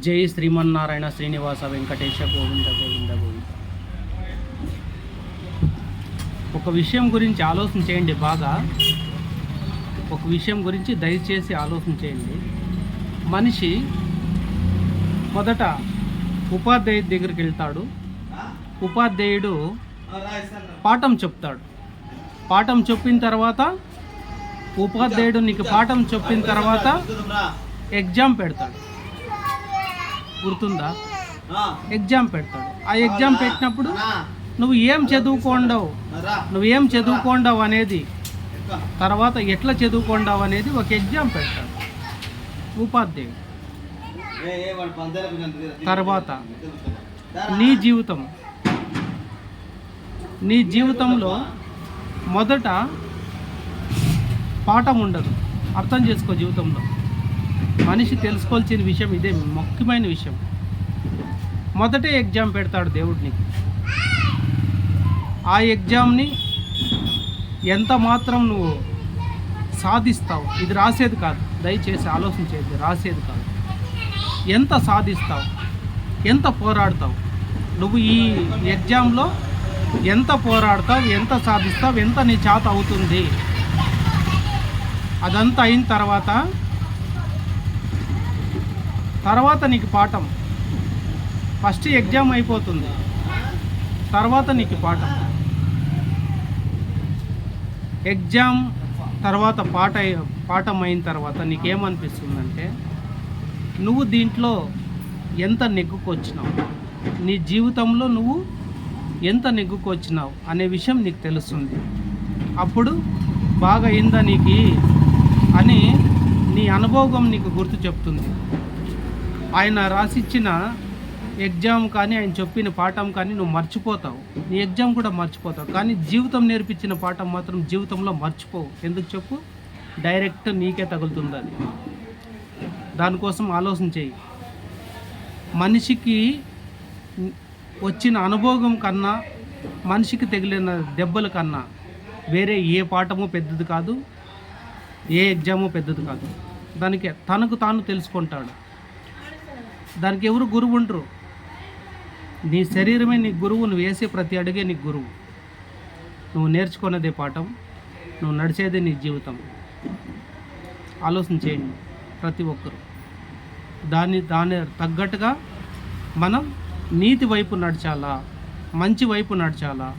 జై శ్రీమన్నారాయణ శ్రీనివాస వెంకటేశ గోవింద గోవింద గోవింద. ఒక విషయం గురించి ఆలోచన చేయండి బాగా. ఒక విషయం గురించి దయచేసి ఆలోచన చేయండి. మనిషి మొదట ఉపాధ్యాయుడి దగ్గరికి వెళ్తాడు. ఉపాధ్యాయుడు పాఠం చెప్తాడు. పాఠం చెప్పిన తర్వాత ఉపాధ్యాయుడు నీకు పాఠం చెప్పిన తర్వాత ఎగ్జామ్ పెడతాడు. గుర్తుందా? ఎగ్జామ్ పెడతాడు. ఆ ఎగ్జామ్ పెట్టినప్పుడు నువ్వు ఏం చదువుకోండవు? నువ్వు ఏం చదువుకోండవు అనేది? తర్వాత ఎట్లా చదువుకోండవు అనేది ఒక ఎగ్జామ్ పెడతాడు. ఉపాధ్యాయుడు. తర్వాత నీ జీవితం. నీ జీవితంలో మొదట పాఠం ఉండదు. అర్థం చేసుకో జీవితంలో. మనిషి తెలుసుకోవాల్సిన విషయం ఇదే ముఖ్యమైన విషయం. మొదటే ఎగ్జామ్ పెడతాడు దేవుడు ఆ ఎగ్జామ్ని ఎంత మాత్రం నువ్వు సాధిస్తావు? ఇది రాసేది కాదు. దయచేసి ఆలోచన చేయద్దు రాసేది కాదు. ఎంత సాధిస్తావు? ఎంత పోరాడతావు? నువ్వు ఈ ఎగ్జామ్లో ఎంత పోరాడతావు? ఎంత సాధిస్తావు? ఎంత నీ చేత అవుతుంది? అదంతా అయిన తర్వాత తర్వాత నీకు పాఠం. ఫస్ట్ ఎగ్జామ్ అయిపోతుంది. తర్వాత నీకు పాఠం. ఎగ్జామ్ తర్వాత పాట పాఠం అయిన తర్వాత నీకేమనిపిస్తుందంటే నువ్వు దీంట్లో ఎంత నెగ్గుకొచ్చినావు? నీ జీవితంలో నువ్వు ఎంత నెగ్గుకొచ్చినావు అనే విషయం నీకు తెలుస్తుంది. అప్పుడు బాగా అయిందా నీకు అని నీ అనుభవం నీకు గుర్తు చెప్తుంది. ఆయన రాసిచ్చిన ఎగ్జామ్ కానీ ఆయన చెప్పిన పాఠం కానీ నువ్వు మర్చిపోతావు. నీ ఎగ్జామ్ కూడా మర్చిపోతావు. కానీ జీవితం నేర్పించిన పాఠం మాత్రం జీవితంలో మర్చిపోవు. ఎందుకు చెప్పు? డైరెక్ట్ నీకే తగులుతుంది అది. దానికోసం ఆలోచన చేయి మనిషికి వచ్చిన అనుభవం కన్నా మనిషికి తగిలిన దెబ్బల కన్నా వేరే ఏ పాఠము పెద్దది కాదు ఏ ఎగ్జాము పెద్దది కాదు. దానికి తనకు తాను తెలుసుకుంటాడు. దానికి ఎవరు గురువు ఉండరు. నీ శరీరమే నీ గురువు నువ్వు వేసే ప్రతి అడుగే నీ గురువు. నువ్వు నేర్చుకున్నదే పాఠం నువ్వు నడిచేదే నీ జీవితం. ఆలోచన చేయండి ప్రతి ఒక్కరు. దాన్ని దాని తగ్గట్టుగా మనం నీతి వైపు నడచాలా మంచి వైపు నడచాలా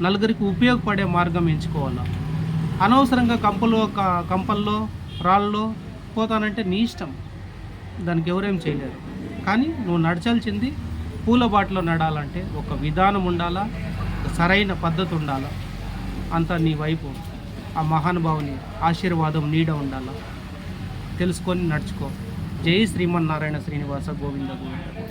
నలుగురికి ఉపయోగపడే మార్గం ఎంచుకోవాలా. అనవసరంగా కంపలో కంపల్లో రాళ్ళలో పోతానంటే నీ ఇష్టం. దానికి ఎవరేం చేయలేరు. కానీ నువ్వు నడచాల్సింది పూల బాటలో నడాలంటే ఒక విధానం ఉండాలా? సరైన పద్ధతి ఉండాలా? అంతా నీ వైపు ఆ మహానుభావుని ఆశీర్వాదం నీడ ఉండాలా? తెలుసుకొని నడుచుకో. జై శ్రీమన్నారాయణ శ్రీనివాస గోవింద గోవింద.